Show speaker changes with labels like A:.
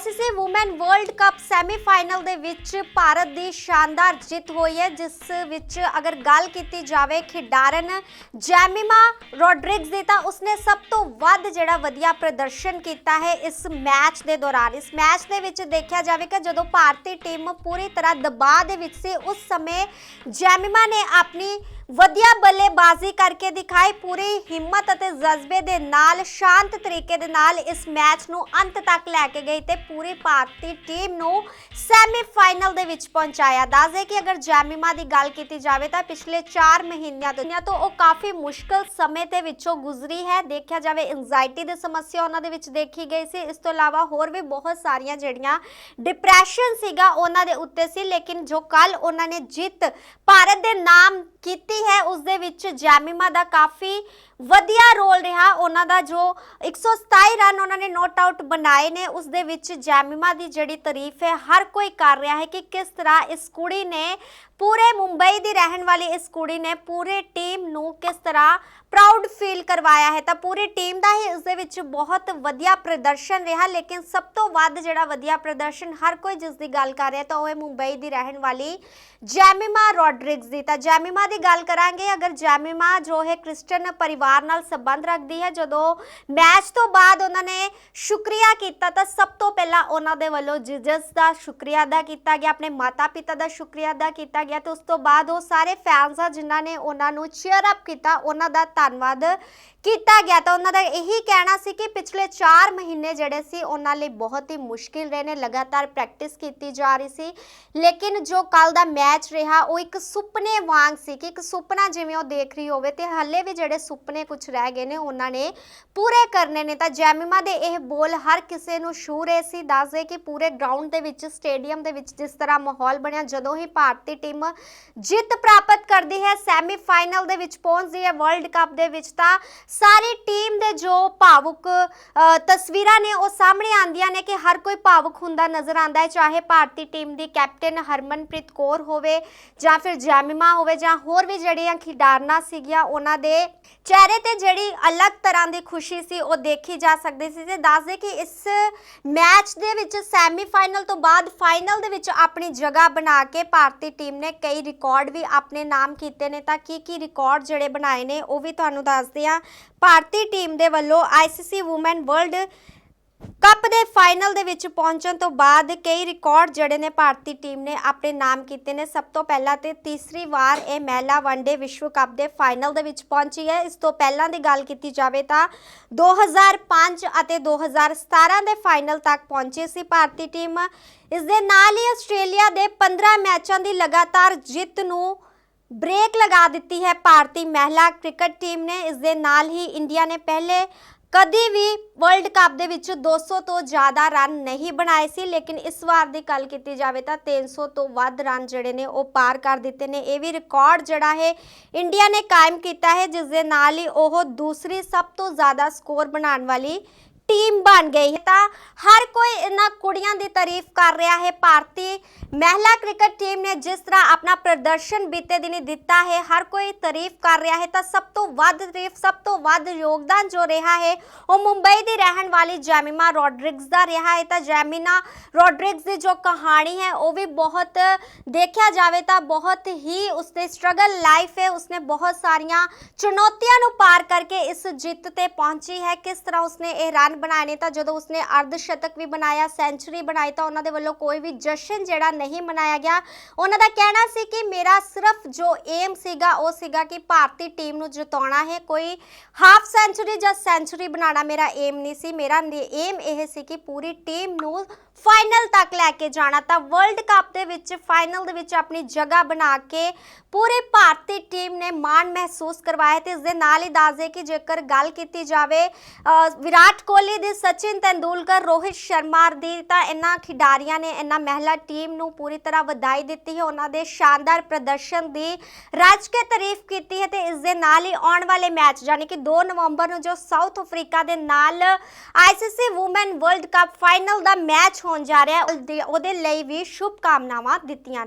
A: ICC women world cup semifinal ਦੇ ਵਿੱਚ ਭਾਰਤ ਦੀ ਸ਼ਾਨਦਾਰ ਜਿੱਤ ਹੋਈ ਹੈ, ਜਿਸ ਵਿੱਚ ਅਗਰ ਗੱਲ ਕੀਤੀ ਜਾਵੇ ਖਿਡਾਰਨ ਜੈਮਿਮਾ ਰੋਡਰਿਗਸ ਦੀ, ਤਾਂ ਉਸਨੇ ਸਭ ਤੋਂ ਵੱਧ ਜਿਹੜਾ ਵਧੀਆ ਪ੍ਰਦਰਸ਼ਨ ਕੀਤਾ ਹੈ ਇਸ ਮੈਚ ਦੇ ਦੌਰਾਨ। ਇਸ ਮੈਚ ਦੇ ਵਿੱਚ ਦੇਖਿਆ ਜਾਵੇ ਕਿ ਜਦੋਂ ਭਾਰਤੀ ਟੀਮ ਪੂਰੀ ਤਰ੍ਹਾਂ ਦਬਾਅ ਦੇ ਵਿੱਚ ਸੀ, ਉਸ ਸਮੇਂ ਜੈਮਿਮਾ ਨੇ ਆਪਣੀ ਵਧੀਆ ਬੱਲੇਬਾਜ਼ੀ ਕਰਕੇ ਦਿਖਾਈ ਪੂਰੀ ਹਿੰਮਤ ਅਤੇ ਜਜ਼ਬੇ ਦੇ ਨਾਲ, ਸ਼ਾਂਤ ਤਰੀਕੇ ਦੇ ਨਾਲ ਇਸ ਮੈਚ ਨੂੰ ਅੰਤ ਤੱਕ ਲੈ ਕੇ ਗਈ ਤੇ ਪੂਰੀ ਭਾਰਤੀ ਟੀਮ ਨੂੰ ਸੈਮੀਫਾਈਨਲ ਦੇ ਵਿੱਚ ਪਹੁੰਚਾਇਆ। ਦੱਸਦੇ ਕਿ ਅਗਰ ਜੈਮਿਮਾ ਦੀ ਗੱਲ ਕੀਤੀ ਜਾਵੇ ਤਾਂ ਪਿਛਲੇ 4 ਮਹੀਨਿਆਂ ਤੋਂ ਉਹ ਕਾਫੀ ਮੁਸ਼ਕਲ ਸਮੇਂ ਦੇ ਵਿੱਚੋਂ ਗੁਜ਼ਰੀ ਹੈ। ਦੇਖਿਆ ਜਾਵੇ ਐਂਜ਼ਾਈਟੀ ਦੀ ਸਮੱਸਿਆ ਉਹਨਾਂ ਦੇ ਵਿੱਚ ਦੇਖੀ ਗਈ ਸੀ। ਇਸ ਤੋਂ ਇਲਾਵਾ ਹੋਰ ਵੀ ਬਹੁਤ ਸਾਰੀਆਂ ਜਿਹੜੀਆਂ ਡਿਪਰੈਸ਼ਨ ਸੀਗਾ ਉਹਨਾਂ ਦੇ ਉੱਤੇ ਸੀ। ਲੇਕਿਨ ਜੋ ਕੱਲ ਉਹਨਾਂ ਨੇ ਜਿੱਤ ਭਾਰਤ ਦੇ ਨਾਮ ਕੀਤੀ ਹੈ, ਉਸ ਦੇ ਵਿੱਚ ਜੈਮਿਮਾ ਦਾ ਕਾਫੀ ਵਧੀਆ ਰੋਲ ਰਿਹਾ। ਉਹਨਾਂ ਦਾ ਜੋ 127 ਰਨ ਉਹਨਾਂ ਨੇ ਨੋਟ ਆਊਟ ਬਣਾਏ ਨੇ, ਉਸ ਦੇ ਵਿੱਚ ਜੈਮਿਮਾ ਦੀ ਜਿਹੜੀ ਤਾਰੀਫ ਹੈ, ਹਰ ਕੋਈ ਕਰ ਰਿਹਾ ਹੈ ਕਿ ਕਿਸ ਤਰ੍ਹਾਂ ਇਸ ਕੁੜੀ ਨੇ ਪੂਰੇ ਮੁੰਬਈ ਦੀ ਰਹਿਣ ਵਾਲੀ ਇਸ ਕੁੜੀ ਨੇ ਪੂਰੇ ਟੀਮ ਨੂੰ ਕਿਸ ਤਰ੍ਹਾਂ ਪ੍ਰਾਊਡ ਫੀਲ ਕਰਵਾਇਆ ਹੈ? ਤਾਂ ਪੂਰੀ ਟੀਮ ਦਾ ਹੀ ਇਸ ਦੇ ਵਿੱਚ ਬਹੁਤ ਵਧੀਆ ਪ੍ਰਦਰਸ਼ਨ ਰਿਹਾ, ਲੇਕਿਨ ਸਭ ਤੋਂ ਵੱਧ ਜਿਹੜਾ ਵਧੀਆ ਪ੍ਰਦਰਸ਼ਨ ਹਰ ਕੋਈ ਜਿਸ ਦੀ ਗੱਲ ਕਰ ਰਿਹਾ ਤਾਂ ਉਹ ਹੈ ਮੁੰਬਈ ਦੀ ਰਹਿਣ ਵਾਲੀ ਜੈਮਿਮਾ ਰੋਡਰਿਗਸ ਦੀ। ਤਾਂ ਜੈਮਿਮਾ ਦੀ ਗੱਲ ਕਰਾਂਗੇ, ਅਗਰ ਜੈਮਿਮਾ ਜੋ ਹੈ ਕ੍ਰਿਸਚੀਅਨ ਪਰਿਵਾਰ ਨਾਲ ਸੰਬੰਧ ਰੱਖਦੀ ਹੈ, ਜਦੋਂ ਮੈਚ ਤੋਂ ਬਾਅਦ ਉਹਨਾਂ ਨੇ ਸ਼ੁਕਰੀਆ ਕੀਤਾ, ਤਾਂ ਸਭ ਤੋਂ ਪਹਿਲਾਂ ਉਹਨਾਂ ਦੇ ਵੱਲੋਂ ਜਿਜਸ ਦਾ ਸ਼ੁਕਰੀਆ ਅਦਾ ਕੀਤਾ ਗਿਆ, ਆਪਣੇ ਮਾਤਾ ਪਿਤਾ ਦਾ ਸ਼ੁਕਰੀਆ ਅਦਾ ਕੀਤਾ ਗਿਆ ਤੇ ਉਸ ਤੋਂ ਬਾਅਦ ਉਹ ਸਾਰੇ ਫੈਨਸ ਆ ਜਿਨ੍ਹਾਂ ਨੇ ਉਹਨਾਂ ਨੂੰ ਚੀਅਰ ਅਪ ਕੀਤਾ, ਉਹਨਾਂ ਦਾ ਧੰਨਵਾਦ ਕੀਤਾ ਗਿਆ। ਤਾਂ ਉਹਨਾਂ ਦਾ ਇਹੀ ਕਹਿਣਾ ਸੀ ਕਿ ਪਿਛਲੇ 4 ਮਹੀਨੇ ਜਿਹੜੇ ਸੀ, ਉਹਨਾਂ ਲਈ ਬਹੁਤ ਹੀ ਮੁਸ਼ਕਿਲ ਰਹੇ ਨੇ, ਲਗਾਤਾਰ ਪ੍ਰੈਕਟਿਸ ਕੀਤੀ ਜਾ ਰਹੀ ਸੀ। ਲੇਕਿਨ ਜੋ ਕੱਲ ਦਾ ਮੈਚ ਰਿਹਾ, ਉਹ ਇੱਕ ਸੁਪਨੇ ਵਾਂਗ ਸੀ ਕਿ ਇੱਕ ਸੁਪਨਾ ਜਿਵੇਂ ਉਹ ਦੇਖ ਰਹੀ ਹੋਵੇ ਤੇ ਹੱਲੇ ਵੀ ਜਿਹੜੇ ਸੁਪਨੇ ਕੁਝ ਰਹਿ ਗਏ ਨੇ, ਉਹਨਾਂ ਨੇ ਪੂਰੇ ਕਰਨੇ ਨੇ। ਤਾਂ ਜੈਮਿਮਾ ਦੇ ਇਹ ਬੋਲ ਹਰ ਕਿਸੇ ਨੂੰ ਛੂ ਰਹੇ ਸੀ, ਦੱਸਦੇ ਕਿ ਪੂਰੇ ਗਰਾਊਂਡ ਦੇ ਵਿੱਚ, ਸਟੇਡੀਅਮ ਦੇ ਵਿੱਚ ਜਿਸ ਤਰ੍ਹਾਂ ਮਾਹੌਲ ਬਣਿਆ, ਜਦੋਂ ਹੀ ਭਾਰਤੀ ਟੀਮ ਜਿੱਤ ਪ੍ਰਾਪਤ ਕਰਦੀ ਹੈ। ਸੈਮੀਫਾਈਨਲ ਦੇ ਵਿੱਚ ਪਹੁੰਚਦੀ ਹੈ ਵਰਲਡ ਕੱਪ ਦੇ ਵਿੱਚ ਤਾਂ ਸਾਰੀ ਟੀਮ ਦੇ ਜੋ ਭਾਵੁਕ ਤਸਵੀਰਾਂ ਨੇ ਉਹ ਸਾਹਮਣੇ ਆਉਂਦੀਆਂ ਨੇ ਕਿ ਹਰ ਕੋਈ ਭਾਵੁਕ ਹੁੰਦਾ ਨਜ਼ਰ ਆਉਂਦਾ ਹੈ। ਚਾਹੇ ਭਾਰਤੀ ਟੀਮ ਦੀ ਕੈਪਟਨ ਹਰਮਨਪ੍ਰੀਤ ਕੌਰ ਹੋਵੇ ਜਾਂ ਫਿਰ ਜੈਮਿਮਾ ਹੋਵੇ ਜਾਂ ਹੋਰ ਵੀ ਜਿਹੜੀਆਂ ਖਿਡਾਰਨਾਂ ਸੀਗੀਆਂ, ਉਹਨਾਂ ਦੇ ਚਿਹਰੇ ਤੇ ਜਿਹੜੀ ਅਲੱਗ ਤਰ੍ਹਾਂ ਦੀ ਖੁਸ਼ੀ ਸੀ, ਉਹ ਦੇਖੀ ਜਾ ਸਕਦੀ ਸੀ ਤੇ ਦੱਸਦੇ ਕਿ ਇਸ ਮੈਚ ਦੇ ਵਿੱਚ ਸੈਮੀਫਾਈਨਲ ਤੋਂ ਬਾਅਦ ਫਾਈਨਲ ਦੇ ਵਿੱਚ ਆਪਣੀ ਜਗ੍ਹਾ ਬਣਾ ਕੇ ਭਾਰਤੀ ਟੀਮ ਨੇ ਕਈ ਰਿਕਾਰਡ ਵੀ ਆਪਣੇ ਨਾਮ ਕੀਤੇ ਨੇ ਤਾਂ ਕੀ ਕੀ ਰਿਕਾਰਡ ਜਿਹੜੇ ਬਣਾਏ ਨੇ ਉਹ ਵੀ ਤੁਹਾਨੂੰ ਦੱਸਦੇ ਆ ਭਾਰਤੀ ਟੀਮ ਦੇ ਵੱਲੋਂ ਆਈਸੀਸੀ ਔਮਨ ਵਰਲਡ ਕੱਪ ਦੇ ਫਾਈਨਲ ਦੇ ਵਿੱਚ ਪਹੁੰਚਣ ਤੋਂ ਬਾਅਦ ਕਈ ਰਿਕਾਰਡ ਜਿਹੜੇ ਨੇ ਭਾਰਤੀ ਟੀਮ ਨੇ ਆਪਣੇ ਨਾਮ ਕੀਤੇ ਨੇ। ਸਭ ਤੋਂ ਪਹਿਲਾਂ ਤੇ ਤੀਸਰੀ ਵਾਰ ਇਹ ਮਹਿਲਾ ਵਨਡੇ ਵਿਸ਼ਵ ਕੱਪ ਦੇ ਫਾਈਨਲ ਦੇ ਵਿੱਚ ਪਹੁੰਚੀ ਹੈ। ਇਸ ਤੋਂ ਪਹਿਲਾਂ ਦੀ ਗੱਲ ਕੀਤੀ ਜਾਵੇ ਤਾਂ 2005 ਅਤੇ 2017 ਦੇ ਫਾਈਨਲ ਤੱਕ ਪਹੁੰਚੀ ਸੀ ਭਾਰਤੀ ਟੀਮ। ਇਸ ਦੇ ਨਾਲ ਹੀ ਆਸਟ੍ਰੇਲੀਆ ਦੇ 15 ਮੈਚਾਂ ਦੀ ਲਗਾਤਾਰ ਜਿੱਤ ਨੂੰ ਬ੍ਰੇਕ ਲਗਾ ਦਿੱਤੀ ਹੈ ਭਾਰਤੀ ਮਹਿਲਾ ਕ੍ਰਿਕਟ ਟੀਮ ਨੇ। ਇਸ ਦੇ ਨਾਲ ਹੀ ਇੰਡੀਆ ਨੇ ਪਹਿਲੇ ਕਦੀ ਵੀ ਵਰਲਡ ਕੱਪ ਦੇ ਵਿੱਚ 200 ਤੋਂ ਜ਼ਿਆਦਾ ਰਨ ਨਹੀਂ ਬਣਾਏ ਸੀ, ਲੇਕਿਨ ਇਸ ਵਾਰ ਦੀ ਗੱਲ ਕੀਤੀ ਜਾਵੇ ਤਾਂ 300 ਤੋਂ ਵੱਧ ਰਨ ਜਿਹੜੇ ਨੇ ਉਹ ਪਾਰ ਕਰ ਦਿੱਤੇ ਨੇ। ਇਹ ਵੀ ਰਿਕਾਰਡ ਜਿਹੜਾ ਹੈ ਇੰਡੀਆ ਨੇ ਕਾਇਮ ਕੀਤਾ ਹੈ, ਜਿਸ ਦੇ ਨਾਲ ਹੀ ਉਹ ਦੂਸਰੀ ਸਭ ਤੋਂ ਜ਼ਿਆਦਾ ਸਕੋਰ ਬਣਾਉਣ ਵਾਲੀ ਟੀਮ ਬਣ ਗਈ ਹੈ। ਤਾਂ ਹਰ ਕੋਈ ਇਹਨਾਂ ਕੁੜੀਆਂ ਦੀ ਤਾਰੀਫ ਕਰ ਰਿਹਾ ਹੈ। ਭਾਰਤੀ ਮਹਿਲਾ ਕ੍ਰਿਕਟ ਟੀਮ ਨੇ ਜਿਸ ਤਰ੍ਹਾਂ ਆਪਣਾ ਪ੍ਰਦਰਸ਼ਨ ਬੀਤੇ ਦਿਨੀ ਦਿੱਤਾ ਹੈ, ਹਰ ਕੋਈ ਤਾਰੀਫ ਕਰ ਰਿਹਾ ਹੈ। ਤਾਂ ਸਭ ਤੋਂ ਵੱਧ ਤਾਰੀਫ, ਸਭ ਤੋਂ ਵੱਧ ਯੋਗਦਾਨ ਜੋ ਰਿਹਾ ਹੈ, ਉਹ ਮੁੰਬਈ ਦੀ ਰਹਿਣ ਵਾਲੀ ਜੈਮਿਮਾ ਰੋਡਰਿਗਸ ਦਾ ਰਿਹਾ ਹੈ। ਤਾਂ ਜੈਮਿਨਾ ਰੋਡਰਿਗਸ ਦੀ ਜੋ ਕਹਾਣੀ ਹੈ, ਉਹ ਵੀ ਬਹੁਤ ਦੇਖਿਆ ਜਾਵੇ ਤਾਂ ਬਹੁਤ ਹੀ ਉਸਦੇ ਸਟਰਗਲ ਲਾਈਫ ਹੈ। ਉਸਨੇ ਬਹੁਤ ਸਾਰੀਆਂ ਚੁਣੌਤੀਆਂ ਨੂੰ ਪਾਰ ਕਰਕੇ ਇਸ ਜਿੱਤ ਤੇ ਪਹੁੰਚੀ ਹੈ। ਕਿਸ ਤਰ੍ਹਾਂ ਉਸਨੇ ਇਹ ਰਨ ਬਣਾਏ ਨੇ ਤਾਂ ਜਦੋਂ ਉਸਨੇ ਅਰਧ ਸ਼ਤਕ ਵੀ ਬਣਾਇਆ, ਸੈਂਚਰੀ ਬਣਾਈ ਤਾਂ ਉਹਨਾਂ ਦੇ ਵੱਲੋਂ ਕੋਈ ਵੀ ਜਸ਼ਨ ਜਿਹੜਾ ਨਹੀਂ ਮਨਾਇਆ ਗਿਆ। ਉਹਨਾਂ ਦਾ ਕਹਿਣਾ ਸੀ ਕਿ ਮੇਰਾ ਸਿਰਫ ਜੋ ਏਮ ਸੀਗਾ, ਉਹ ਸੀਗਾ ਕਿ ਭਾਰਤੀ ਟੀਮ ਨੂੰ ਜਿਤਾਉਣਾ ਹੈ। ਕੋਈ ਹਾਫ ਸੈਂਚਰੀ ਜਾਂ ਸੈਂਚੁਰੀ ਬਣਾਉਣਾ ਮੇਰਾ ਏਮ ਨਹੀਂ ਸੀ। ਮੇਰਾ ਏਮ ਇਹ ਸੀ ਕਿ ਪੂਰੀ ਟੀਮ ਨੂੰ ਫਾਈਨਲ ਤੱਕ ਲੈ ਕੇ ਜਾਣਾ। ਤਾਂ ਵਰਲਡ ਕੱਪ ਦੇ ਵਿੱਚ ਫਾਈਨਲ ਦੇ ਵਿੱਚ ਆਪਣੀ ਜਗ੍ਹਾ ਬਣਾ ਕੇ ਪੂਰੇ ਭਾਰਤੀ ਟੀਮ ਨੇ ਮਾਣ ਮਹਿਸੂਸ ਕਰਵਾਇਆ ਤੇ ਇਸ ਦੇ ਨਾਲ ਹੀ ਦੱਸਦੇ ਕਿ ਜੇਕਰ ਗੱਲ ਕੀਤੀ ਜਾਵੇ ਵਿਰਾਟ ਕੋਹਲੀ ਦੀ ਸਚਿਨ ਤੈਂਦੁਲਕਰ, ਰੋਹਿਤ ਸ਼ਰਮਾ ਦੀ ਤਾਂ ਇਹਨਾਂ ਖਿਡਾਰੀਆਂ ਨੇ ਇਹਨਾਂ ਮਹਿਲਾ ਟੀਮ ਨੂੰ ਪੂਰੀ ਤਰ੍ਹਾਂ ਵਧਾਈ ਦਿੱਤੀ ਹੈ। ਉਹਨਾਂ ਦੇ ਸ਼ਾਨਦਾਰ ਪ੍ਰਦਰਸ਼ਨ ਦੀ ਰੱਜ ਕੇ ਤਾਰੀਫ ਕੀਤੀ ਹੈ ਤੇ ਇਸ ਦੇ ਨਾਲ ਹੀ ਆਉਣ ਵਾਲੇ ਮੈਚ, ਯਾਨੀ ਕਿ 2 ਨਵੰਬਰ ਨੂੰ ਜੋ ਸਾਊਥ ਅਫਰੀਕਾ ਦੇ ਨਾਲ ICC women world cup final ਦਾ ਮੈਚ ਹੋਣ ਜਾ ਰਿਹਾ ਹੈ, ਉਹਦੇ- ਲਈ ਵੀ ਸ਼ੁਭ ਕਾਮਨਾਵਾਂ ਦਿੱਤੀਆਂ